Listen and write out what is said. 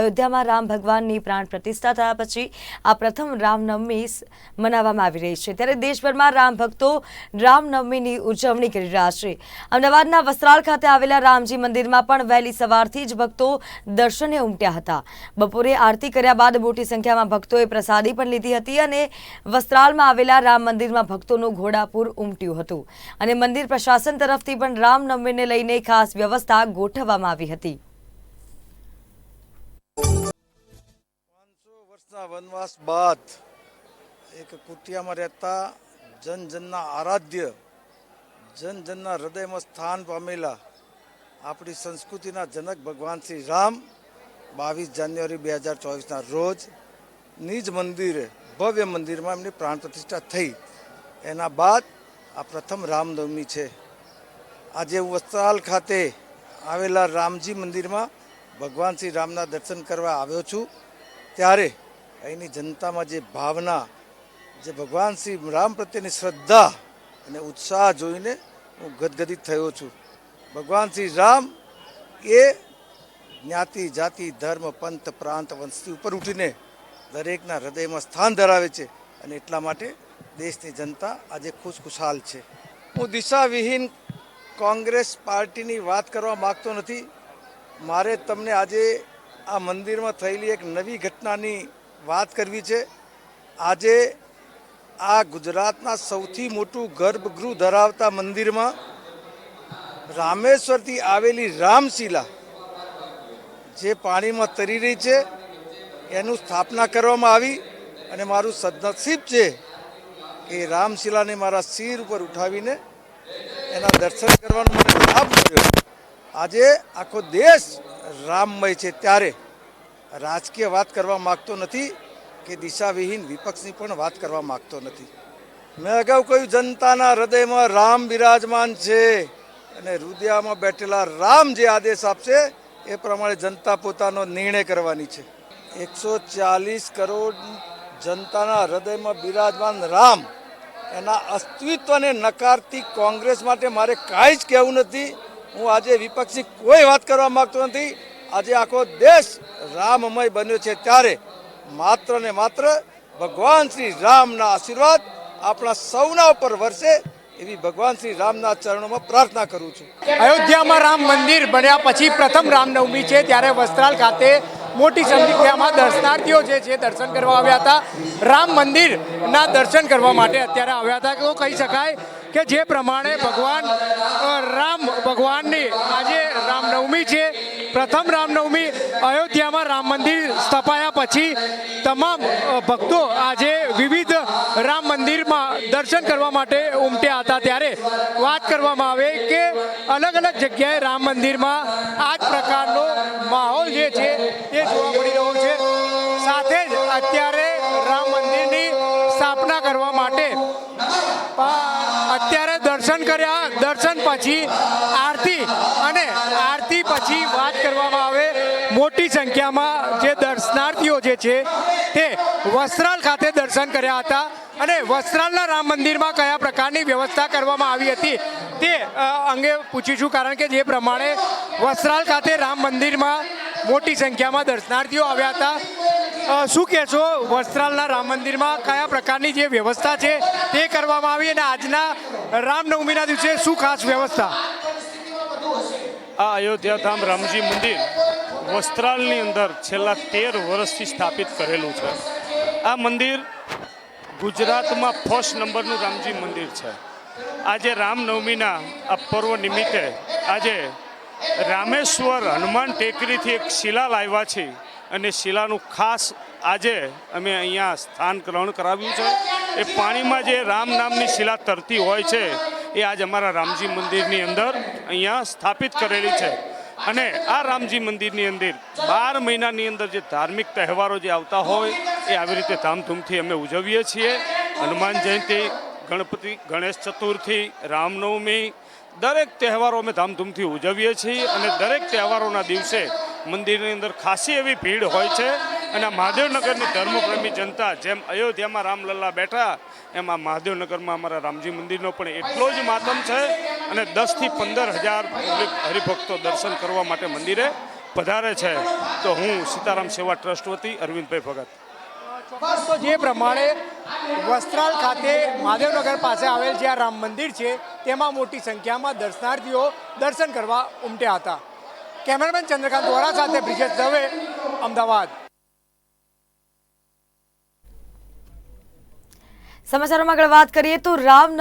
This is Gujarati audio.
અયોધ્યામાં રામ ભગવાનની પ્રાણ પ્રતિષ્ઠા થયા પછી આ પ્રથમ રામનવમી મનાવવામાં આવી રહી છે. ત્યારે દેશભરમાં રામ ભક્તો રામનવમીની ઉજવણી કરી રહ્યા છે. અમદાવાદના વસ્ત્રાલ ખાતે આવેલા રામજી મંદિરમાં પણ વહેલી સવારથી જ ભક્તો દર્શને ઉમટ્યા હતા. બપોરે આરતી કર્યા બાદ મોટી સંખ્યામાં ભક્તોએ પ્રસાદી પણ લીધી હતી અને વસ્ત્રાલમાં આવેલા રામ મંદિરમાં ભક્તોનું ઘોડાપુર ઉમટ્યું હતું. અને મંદિર પ્રશાસન તરફથી પણ રામનવમીને લઈને ખાસ વ્યવસ્થા ગોઠવવામાં આવી હતી. વર્ષના વનવાસ બાદ એક કુટિયામાં રહેતા જન જનના આરાધ્ય જન જનના હૃદયમાં સ્થાન પામેલા આપણી સંસ્કૃતિના જનક ભગવાન શ્રી રામ બાવીસ જાન્યુઆરી બે હજાર ચોવીસના રોજ નિજ મંદિરે, ભવ્ય મંદિરમાં એમની પ્રાણ પ્રતિષ્ઠા થઈ. એના બાદ આ પ્રથમ રામનવમી છે. આજે વસ્ત્રાલ ખાતે આવેલા રામજી મંદિરમાં ભગવાન શ્રી રામના દર્શન કરવા આવ્યો છું. ત્યારે અહીંની જનતામાં જે ભાવના, જે ભગવાન શ્રી રામ પ્રત્યેની શ્રદ્ધા અને ઉત્સાહ જોઈને હું ગદગદિત થયો છું. ભગવાન શ્રી રામ એ જ્ઞાતિ, જાતિ, ધર્મ, પંથ, પ્રાંત, વંશથી ઉપર ઉઠીને દરેકના હૃદયમાં સ્થાન ધરાવે છે અને એટલા માટે દેશની જનતા આજે ખુશખુશાલ છે. હું દિશાવિહીન કોંગ્રેસ પાર્ટીની વાત કરવા માગતો નથી. મારે તમને આજે આ મંદિરમાં થયેલી એક નવી ઘટનાની વાત કરવી છે. આજે આ ગુજરાતના સૌથી મોટું ગર્ભગૃહ ધરાવતા મંદિરમાં રામેશ્વરથી આવેલી રામશીલા જે પાણીમાં તરી રહી છે, એનું સ્થાપના કરવામાં આવી અને મારું સદનસીબ છે કે રામશીલાને મારા શિર ઉપર ઉઠાવીને એના દર્શન કરવાનો મને લાભ મળ્યો. આજે આખો દેશ રામમય છે ત્યારે રાજકીય વાત કરવા માગતો નથી કે દિશાવિહીન વિપક્ષની પણ વાત કરવા માગતો નથી. મેં અગાઉ કહ્યું, જનતાના હૃદયમાં રામ બિરાજમાન છે અને હૃદયમાં બેઠેલા રામ જે આદેશ આપશે, એ પ્રમાણે જનતા પોતાનો નિર્ણય કરવાની છે. એકસો ચાલીસ કરોડ જનતાના હૃદયમાં બિરાજમાન રામ, એના અસ્તિત્વને નકારતી કોંગ્રેસ માટે મારે કાંઈ જ કહેવું નથી. હું આજે વિપક્ષની કોઈ વાત કરવા માગતો નથી. આજે આખો દેશ રામમય બન્યો છે ત્યારે માત્ર ને માત્ર ભગવાન શ્રી રામના આશીર્વાદ આપણા સૌના ઉપર વરસે એવી ભગવાન શ્રી રામના ચરણોમાં પ્રાર્થના કરું છું. અયોધ્યામાં રામ મંદિર બન્યા પછી પ્રથમ રામનવમી છે ત્યારે વસ્ત્રાલ ખાતે મોટી સંખ્યામાં દર્શનાર્થીઓ જે છે દર્શન કરવા આવ્યા હતા. રામ મંદિરના દર્શન કરવા માટે અત્યારે આવ્યા હતા. તો કહી શકાય કે જે પ્રમાણે ભગવાન રામ ભગવાનની આજે રામનવમી છે. પ્રથમ રામનવમી અયોધ્યામાં રામ મંદિર સ્થપાયા પછી તમામ ભક્તો આજે વિવિધ રામ મંદિરમાં દર્શન કરવા માટે ઉમટ્યા હતા. ત્યારે વાત કરવામાં આવે કે અલગ અલગ જગ્યાએ રામ મંદિરમાં આ જ પ્રકારનો માહોલ જે છે તે દર્શન કર્યા, દર્શન પછી આરતી અને આરતી પછી વાત કરવામાં આવે, મોટી સંખ્યામાં જે દર્શનાર્થીઓ જે છે, તે વસ્ત્રાલ ખાતે દર્શન કર્યા હતા અને વસ્ત્રાલના રામ મંદિરમાં કયા પ્રકારની વ્યવસ્થા કરવામાં આવી હતી તે અંગે પૂછીશું, કારણ કે જે પ્રમાણે વસ્ત્રાલ ખાતે રામ મંદિરમાં મોટી સંખ્યામાં દર્શનાર્થીઓ આવ્યા હતા. શું કહેશો? વસ્ત્રાલના રામ મંદિરમાં કયા પ્રકારની જે વ્યવસ્થા છે તે કરવામાં આવી અને આજના રામનવમીના દિવસે શું ખાસ વ્યવસ્થા? આ અયોધ્યા ધામ રામજી મંદિર વસ્ત્રાલની અંદર છેલ્લા તેર વર્ષથી સ્થાપિત કરેલું છે. આ મંદિર ગુજરાતમાં ફર્સ્ટ નંબરનું રામજી મંદિર છે. આજે રામનવમીના આ પર્વ નિમિત્તે આજે રામેશ્વર હનુમાન ટેકરીથી એક શિલા લાવ્યા છે અને શિલાનું ખાસ આજે અમે અહીંયા સ્થાન ગ્રહણ કરાવ્યું છે. એ પાણીમાં જે રામ નામની શિલા તરતી હોય છે, એ આજ અમારા રામજી મંદિરની અંદર અહીંયા સ્થાપિત કરેલી છે. અને આ રામજી મંદિરની અંદર બાર મહિનાની અંદર જે ધાર્મિક તહેવારો જે આવતા હોય, એ આવી રીતે ધામધૂમથી અમે ઉજવીએ છીએ. હનુમાન જયંતિ, ગણપતિ, ગણેશ ચતુર્થી, રામનવમી, દરેક તહેવારો અમે ધામધૂમથી ઉજવીએ છીએ. અને દરેક તહેવારોના દિવસે મંદિરની અંદર ખાસી એવી ભીડ હોય છે. અને મહાદેવનગરની ધર્મપ્રેમી જનતા જેમ અયોધ્યામાં રામલલ્લા બેઠા, એમાં મહાદેવનગરમાં અમારા રામજી મંદિરનો પણ એટલો જ માતમ છે અને દસથી પંદર હજાર હરિભક્તો દર્શન કરવા માટે મંદિરે પધારે છે. તો હું સીતારામ સેવા ટ્રસ્ટ વતી અરવિંદભાઈ ભગત. તો જે પ્રમાણે વસ્ત્રાલ ખાતે મહાદેવનગર પાસે આવેલ જે આ રામ મંદિર છે, તેમાં મોટી સંખ્યામાં દર્શનાર્થીઓ દર્શન કરવા ઉમટ્યા હતા. કેમેરામેન ચંદ્રકાંત વોરા સાથે બ્રિજેશ દવે, અમદાવાદ. સમાચારોમાં આગળ વાત કરીએ તો રામ